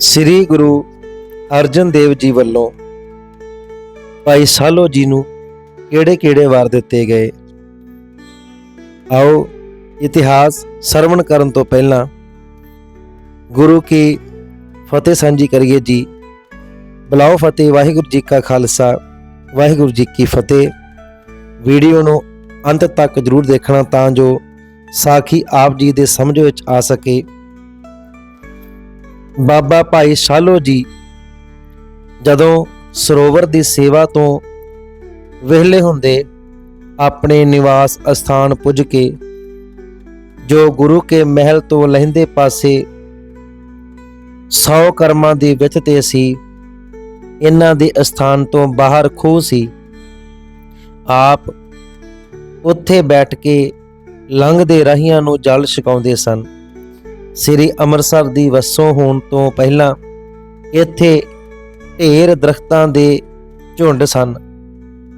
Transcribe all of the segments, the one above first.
ਸ੍ਰੀ ਗੁਰੂ ਅਰਜਨ ਦੇਵ ਜੀ ਵੱਲੋਂ ਭਾਈ ਸਾਲੋ ਜੀ ਨੂੰ ਕਿਹੜੇ-ਕਿਹੜੇ ਵਾਰ ਦਿੱਤੇ ਗਏ? ਆਓ ਇਤਿਹਾਸ ਸਰਵਣ ਕਰਨ ਤੋਂ ਪਹਿਲਾਂ ਗੁਰੂ ਕੀ ਫਤਿਹ ਸਾਂਝੀ ਕਰੀਏ ਜੀ। ਬਲਾਓ ਫਤਿਹ, ਵਾਹਿਗੁਰੂ ਜੀ ਕਾ ਖਾਲਸਾ, ਵਾਹਿਗੁਰੂ ਜੀ ਕੀ ਫਤਿਹ। ਵੀਡੀਓ ਨੂੰ ਅੰਤ ਤੱਕ ਜਰੂਰ ਦੇਖਣਾ ਤਾਂ ਜੋ ਸਾਖੀ ਆਪ ਜੀ ਦੇ ਸਮਝ ਵਿੱਚ ਆ ਸਕੇ। ਬਾਬਾ ਭਾਈ ਸ਼ਾਲੋ ਜੀ ਜਦੋਂ ਸਰੋਵਰ ਦੀ ਸੇਵਾ ਤੋਂ ਵਿਹਲੇ ਹੁੰਦੇ ਆਪਣੇ ਨਿਵਾਸ ਅਸਥਾਨ ਪੁੱਜ ਕੇ, ਜੋ ਗੁਰੂ ਕੇ ਮਹਿਲ ਤੋਂ ਲਹਿੰਦੇ ਪਾਸੇ 100 ਕਰਮਾਂ ਦੀ ਵਿੱਚ ਤੇ ਸੀ, ਇਹਨਾਂ ਦੇ ਅਸਥਾਨ ਤੋਂ ਬਾਹਰ ਖੂਹ ਸੀ। ਆਪ ਉੱਥੇ ਬੈਠ ਕੇ ਲੰਘਦੇ ਰਹੀਆਂ ਨੂੰ ਜਲ ਛਕਾਉਂਦੇ ਸਨ। ਸ੍ਰੀ ਅੰਮ੍ਰਿਤਸਰ ਦੀ ਵਸੋਂ ਹੋਣ ਤੋਂ ਪਹਿਲਾਂ ਇੱਥੇ ਢੇਰ ਦਰਖਤਾਂ ਦੇ ਝੁੰਡ ਸਨ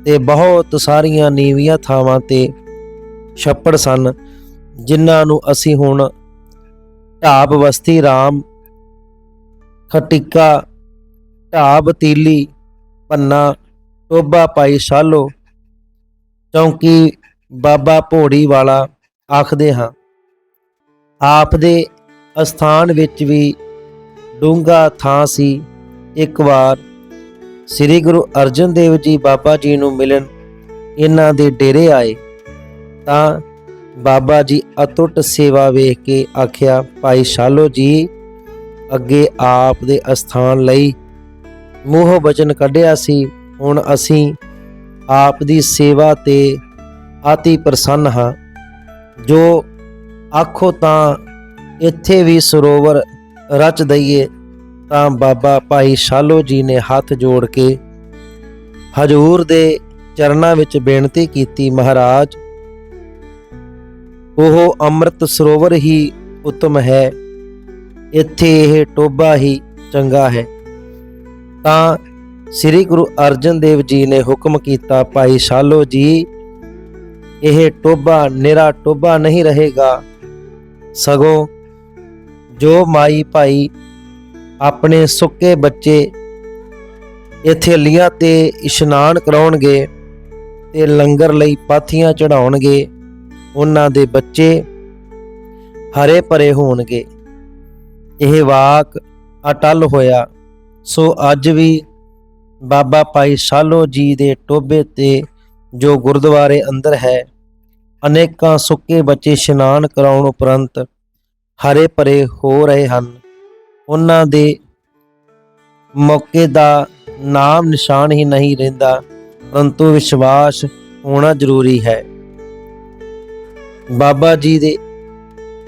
ਤੇ ਬਹੁਤ ਸਾਰੀਆਂ ਨੀਵੀਆਂ ਥਾਵਾਂ ਤੇ ਛੱਪੜ ਸਨ, ਜਿਨ੍ਹਾਂ ਨੂੰ ਅਸੀਂ ਹੁਣ ਢਾਬ ਬਸਤੀ ਰਾਮ, ਖਟਿਕਾ, ਢਾਬ ਤੀਲੀ, ਪੰਨਾ, ਟੋਬਾ ਪਾਈ ਸ਼ਾਲੋ, ਚੌਂਕੀ ਬਾਬਾ ਭੋੜੀ ਵਾਲਾ ਆਖਦੇ ਹਾਂ। ਆਪ ਦੇ ਅਸਥਾਨ ਵਿੱਚ ਵੀ ਡੂੰਗਾ ਥਾਂ ਸੀ। ਇੱਕ ਵਾਰ ਸ੍ਰੀ ਗੁਰੂ ਅਰਜਨ ਦੇਵ ਜੀ ਬਾਬਾ ਜੀ ਨੂੰ ਮਿਲਣ ਇਹਨਾਂ ਦੇ ਡੇਰੇ ਆਏ ਤਾਂ ਬਾਬਾ ਜੀ ਅਤੁੱਟ ਸੇਵਾ ਵੇਖ ਕੇ ਆਖਿਆ, ਭਾਈ ਸ਼ਾਲੋ ਜੀ, ਅੱਗੇ ਆਪ ਦੇ ਅਸਥਾਨ ਲਈ ਮੂੰਹੋਂ ਬਚਨ ਕੱਢਿਆ ਸੀ। ਹੁਣ ਅਸੀਂ ਆਪ ਦੀ ਸੇਵਾ ਤੇ ਆਤੀ ਪ੍ਰਸੰਨ ਹਾਂ। ਜੋ ਆਖੋ ਤਾਂ ਇੱਥੇ ਵੀ ਸਰੋਵਰ ਰਚ ਦਈਏ, ਤਾਂ ਬਾਬਾ ਭਾਈ ਸ਼ਾਲੋ ਜੀ ਨੇ ਹੱਥ ਜੋੜ ਕੇ ਹਜੂਰ ਦੇ ਚਰਨਾਂ ਵਿੱਚ ਬੇਨਤੀ ਕੀਤੀ, ਮਹਾਰਾਜ, ਉਹ ਅੰਮ੍ਰਿਤ ਸਰੋਵਰ ਹੀ ਉਤਮ ਹੈ, ਇੱਥੇ ਇਹ ਟੋਬਾ ਹੀ ਚੰਗਾ ਹੈ। ਤਾਂ ਸ੍ਰੀ ਗੁਰੂ ਅਰਜਨ ਦੇਵ ਜੀ ਨੇ ਹੁਕਮ ਕੀਤਾ, ਭਾਈ ਸ਼ਾਲੋ ਜੀ, ਇਹ ਟੋਬਾ ਨਿਰਾ ਟੋਬਾ ਨਹੀਂ ਰਹੇਗਾ, ਸਗੋਂ ਜੋ ਮਾਈ ਭਾਈ ਆਪਣੇ ਸੁੱਕੇ ਬੱਚੇ ਇੱਥੇ ਲੀਆਂ ਤੇ ਇਸ਼ਨਾਨ ਕਰਾਉਣਗੇ ਤੇ ਲੰਗਰ ਲਈ ਪਾਥੀਆਂ ਚੜਾਉਣਗੇ ਉਹਨਾਂ ਦੇ ਬੱਚੇ ਹਰੇ ਭਰੇ ਹੋਣਗੇ। ਇਹ ਵਾਕ ਅਟਲ ਹੋਇਆ। ਸੋ ਅੱਜ ਵੀ ਬਾਬਾ ਭਾਈ ਸ਼ਾਲੋ ਜੀ ਦੇ ਟੋਬੇ ਤੇ ਜੋ ਗੁਰਦੁਆਰੇ ਅੰਦਰ ਹੈ, ਅਨੇਕਾਂ ਸੁੱਕੇ ਬੱਚੇ ਇਸ਼ਨਾਨ ਕਰਾਉਣ ਉਪਰੰਤ ਹਰੇ ਭਰੇ ਹੋ ਰਹੇ ਹਨ। ਉਹਨਾਂ ਦੇ ਮੌਕੇ ਦਾ ਨਾਮ ਨਿਸ਼ਾਨ ਹੀ ਨਹੀਂ ਰਹਿੰਦਾ, ਪਰੰਤੂ ਵਿਸ਼ਵਾਸ ਹੋਣਾ ਜ਼ਰੂਰੀ ਹੈ। ਬਾਬਾ ਜੀ ਦੇ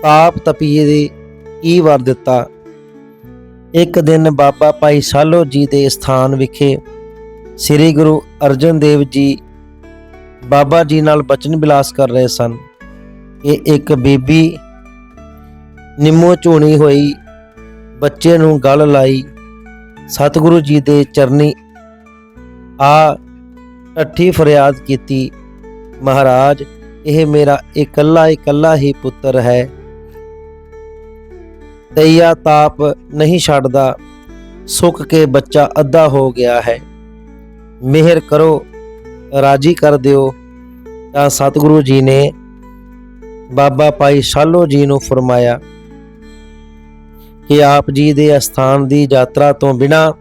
ਤਾਪ ਤਪੀਏ ਦੇ ਕੀ ਵਰ ਦਿੱਤਾ? ਇੱਕ ਦਿਨ ਬਾਬਾ ਭਾਈ ਸਾਲੋ ਜੀ ਦੇ ਸਥਾਨ ਵਿਖੇ ਸ੍ਰੀ ਗੁਰੂ ਅਰਜਨ ਦੇਵ ਜੀ ਬਾਬਾ ਜੀ ਨਾਲ ਬਚਨ ਬਿਲਾਸ ਕਰ ਰਹੇ ਸਨ। ਇਹ ਇੱਕ ਬੀਬੀ ਨਿੰਮੋ ਝੂਣੀ ਹੋਈ, ਬੱਚੇ ਨੂੰ ਗਲ ਲਾਈ, ਸਤਿਗੁਰੂ ਜੀ ਦੇ ਚਰਨੀ ਆ ਠੱਠੀ ਫਰਿਆਦ ਕੀਤੀ, ਮਹਾਰਾਜ, ਇਹ ਮੇਰਾ ਇਕੱਲਾ ਇਕੱਲਾ ਹੀ ਪੁੱਤਰ ਹੈ। ਤਈਆ ਤਾਪ ਨਹੀਂ ਛੱਡਦਾ, ਸੁੱਕ ਕੇ ਬੱਚਾ ਅੱਧਾ ਹੋ ਗਿਆ ਹੈ। ਮਿਹਰ ਕਰੋ, ਰਾਜੀ ਕਰ ਦਿਓ। ਤਾਂ ਸਤਿਗੁਰੂ ਜੀ ਨੇ ਬਾਬਾ ਭਾਈ ਸ਼ਾਲੋ ਜੀ ਨੂੰ ਫਰਮਾਇਆ ਕਿ ਆਪ ਜੀ ਦੇ ਅਸਥਾਨ ਦੀ ਯਾਤਰਾ ਤੋਂ ਬਿਨਾ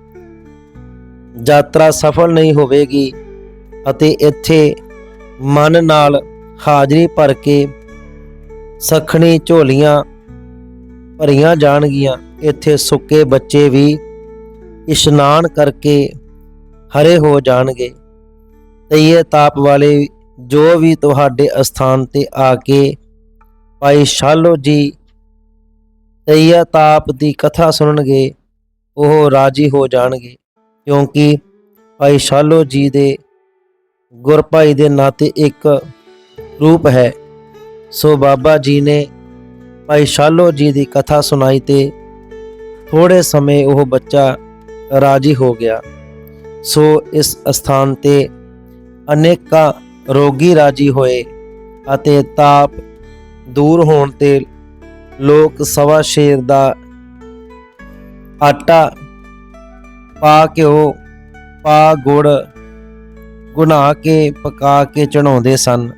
ਯਾਤਰਾ ਸਫਲ ਨਹੀਂ ਹੋਵੇਗੀ ਅਤੇ ਇੱਥੇ ਮਨ ਨਾਲ ਹਾਜ਼ਰੀ ਭਰ ਕੇ ਸਖਣੀ ਝੋਲੀਆਂ ਭਰੀਆਂ ਜਾਣਗੀਆਂ। ਇੱਥੇ ਸੁੱਕੇ ਬੱਚੇ ਵੀ ਇਸ਼ਨਾਨ ਕਰਕੇ ਹਰੇ ਹੋ ਜਾਣਗੇ। ਤਈਏ ਤਾਪ ਵਾਲੇ ਜੋ ਵੀ ਤੁਹਾਡੇ ਅਸਥਾਨ ਤੇ ਆ ਕੇ ਭਾਈ ਸ਼ਾਲੋ ਜੀ ਤਈਆ ਤਾਪ ਦੀ ਕਥਾ ਸੁਣਨਗੇ, ਉਹ ਰਾਜੀ ਹੋ ਜਾਣਗੇ। ਕਿਉਂਕਿ ਭਾਈ ਸ਼ਾਲੋ ਜੀ ਦੇ ਗੁਰਭਾਈ ਦੇ ਨਾਤੇ ਇੱਕ ਰੂਪ ਹੈ। ਸੋ ਬਾਬਾ ਜੀ ਨੇ ਭਾਈ ਸ਼ਾਲੋ ਜੀ ਦੀ ਕਥਾ ਸੁਣਾਈ ਤੇ ਥੋੜੇ ਸਮੇਂ ਉਹ ਬੱਚਾ ਰਾਜੀ ਹੋ ਗਿਆ। ਸੋ ਇਸ ਸਥਾਨ ਤੇ ਅਨੇਕਾਂ ਰੋਗੀ ਰਾਜੀ ਹੋਏ ਅਤੇ ਤਾਪ ਦੂਰ ਹੋਣ ਤੇ ਲੋਕ ਸਵਾ ਸ਼ੇਰ ਦਾ ਆਟਾ ਪਾ ਘਿਓ, ਪਾ ਗੁੜ ਗੁਨਾ ਕੇ, ਪਕਾ ਕੇ ਚੜਾਉਂਦੇ ਸਨ।